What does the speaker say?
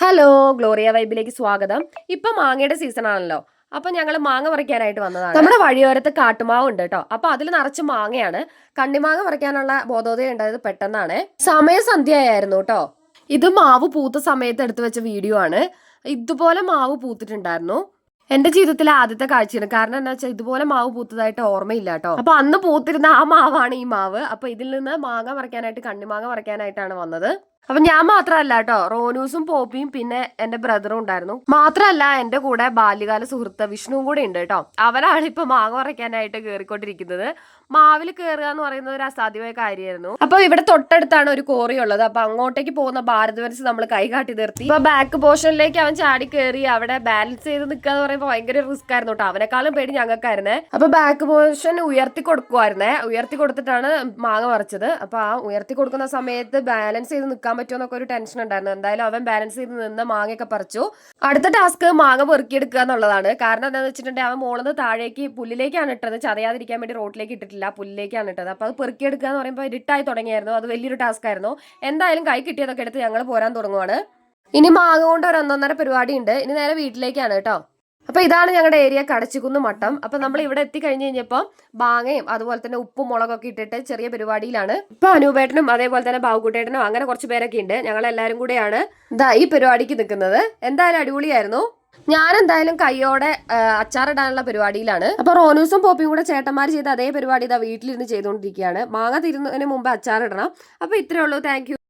Hello Gloria വൈബിലേക്ക് സ്വാഗതം. ഇപ്പൊ മാങ്ങയുടെ സീസൺ ആണല്ലോ. അപ്പൊ ഞങ്ങൾ മാങ്ങ പറിക്കാനായിട്ട് വന്നതാണ്. നമ്മുടെ വഴിയോരത്ത് കാട്ടുമാവ് ഉണ്ട് കേട്ടോ അപ്പൊ അതിൽ നിറച്ച് മാങ്ങയാണ്. കണ്ണിമാങ്ങ പറിക്കാനുള്ള ബോധോദയം ഉണ്ടായത് പെട്ടെന്നാണ്. സമയസന്ധ്യയായിരുന്നു കേട്ടോ ഇത് മാവ് പൂത്ത സമയത്ത് എടുത്തു വെച്ച വീഡിയോ ആണ്. ഇതുപോലെ മാവ് പൂത്തിട്ടുണ്ടായിരുന്നു. എന്റെ ജീവിതത്തിലെ ആദ്യത്തെ കാഴ്ചയാണ്. കാരണം എന്താ വെച്ചാൽ ഇതുപോലെ മാവ് പൂത്തതായിട്ട് ഓർമ്മയില്ല കേട്ടോ അപ്പൊ അന്ന് പൂത്തിരുന്ന ആ മാവാണ് ഈ മാവ്. അപ്പൊ ഇതിൽ നിന്ന് മാങ്ങ പറിക്കാനായിട്ട് കണ്ണിമാങ്ങ പറിക്കാനായിട്ടാണ് വന്നത്. അപ്പൊ ഞാൻ മാത്രമല്ല കേട്ടോ. റോനൂസും പോപ്പിയും പിന്നെ എന്റെ ബ്രദറും ഉണ്ടായിരുന്നു. മാത്രമല്ല എന്റെ കൂടെ ബാല്യകാല സുഹൃത്ത് വിഷ്ണുവും കൂടെ ഉണ്ട് കേട്ടോ. അവനാണ് ഇപ്പൊ മാങ്ങ പറിക്കാനായിട്ട് കേറിക്കൊണ്ടിരിക്കുന്നത്. മാവിൽ കയറുക എന്ന് പറയുന്നത് ഒരു അസാധ്യമായ കാര്യമായിരുന്നു. അപ്പൊ ഇവിടെ തൊട്ടടുത്താണ് ഒരു കോറി ഉള്ളത്. അപ്പൊ അങ്ങോട്ടേക്ക് പോകുന്ന ഭാരത് വരച്ച് നമ്മൾ കൈകാട്ടി നിർത്തി. ഇപ്പൊ ബാക്ക് പോർഷനിലേക്ക് അവൻ ചാടി കയറി അവിടെ ബാലൻസ് ചെയ്ത് നിൽക്കുക എന്ന് പറയുമ്പോൾ ഭയങ്കര റിസ്ക് ആയിരുന്നു കേട്ടോ. അവനെക്കാളും പേടി ഞങ്ങൾക്കായിരുന്നേ. അപ്പൊ ബാക്ക് പോർഷൻ ഉയർത്തി കൊടുക്കുമായിരുന്നേ ഉയർത്തി കൊടുത്തിട്ടാണ് മാങ്ങ മറിച്ചത് അപ്പൊ ആ ഉയർത്തി കൊടുക്കുന്ന സമയത്ത് ബാലൻസ് ചെയ്ത് നിൽക്കാൻ പറ്റുമോ എന്നൊക്കെ ഒരു ടെൻഷൻ ഉണ്ടായിരുന്നു. എന്തായാലും അവൻ ബാലൻസ് ചെയ്ത് നിന്ന് മാങ്ങയൊക്കെ പറിച്ചു. അടുത്ത ടാസ്ക് മാങ്ങ പെറുക്കിയെടുക്കുക എന്നുള്ളതാണ്. കാരണം എന്താണെന്ന് വെച്ചിട്ടുണ്ടെങ്കിൽ അവൻ മോളിന്ന് താഴേക്ക് പുല്ലിലേക്കാണ് ഇട്ടത്. ചതയാതിരിക്കാൻ വേണ്ടി റോട്ടിലേക്ക് ഇട്ടിട്ടില്ല. പുല്ലിലേക്കാണ് ഇട്ടത്. അപ്പോൾ അത് പെറുക്കിയെടുക്കുക എന്ന് പറയുമ്പോൾ ഇരുട്ടായി തുടങ്ങിയായിരുന്നു. അത് വലിയൊരു ടാസ്ക് ആയിരുന്നു. എന്തായാലും കൈ കിട്ടിയതൊക്കെ എടുത്ത് ഞങ്ങൾ പോരാൻ തുടങ്ങുവാണ്. ഇനി മാങ്ങ കൊണ്ട് ഒരു ഒന്നൊന്നര പരിപാടി ഉണ്ട് ഇനി നേരെ വീട്ടിലേക്കാണ് കേട്ടോ. അപ്പൊ ഇതാണ് ഞങ്ങളുടെ ഏരിയ കടച്ചിക്കുന്ന് മട്ടം. അപ്പൊ നമ്മൾ ഇവിടെ എത്തിക്കഴിഞ്ഞ് കഴിഞ്ഞപ്പോൾ ബാങ്ങയും അതുപോലെ തന്നെ ഉപ്പും മുളകൊക്കെ ഇട്ടിട്ട് ചെറിയ പരിപാടിയിലാണ്. ഇപ്പൊ അനൂപേട്ടനും അതേപോലെ തന്നെ ബാബുക്കുട്ടേട്ടനും അങ്ങനെ കുറച്ച് പേരൊക്കെ ഉണ്ട് ഞങ്ങൾ എല്ലാവരും കൂടെയാണ് ഇതാ ഈ പരിപാടിക്ക് നിൽക്കുന്നത് എന്തായാലും അടിപൊളിയായിരുന്നു. ഞാൻ എന്തായാലും കൈയോടെ അച്ചാറിടാനുള്ള പരിപാടിയിലാണ്. അപ്പൊ റോനൂസും പോപ്പിയും കൂടെ ചേട്ടന്മാർ ചെയ്ത അതേ പരിപാടി ഇതാ വീട്ടിലിരുന്ന് ചെയ്തുകൊണ്ടിരിക്കുകയാണ് മാങ്ങ തീരുന്നതിന് മുമ്പ് അച്ചാറിടണം. അപ്പൊ ഇത്രേ ഉള്ളൂ. താങ്ക്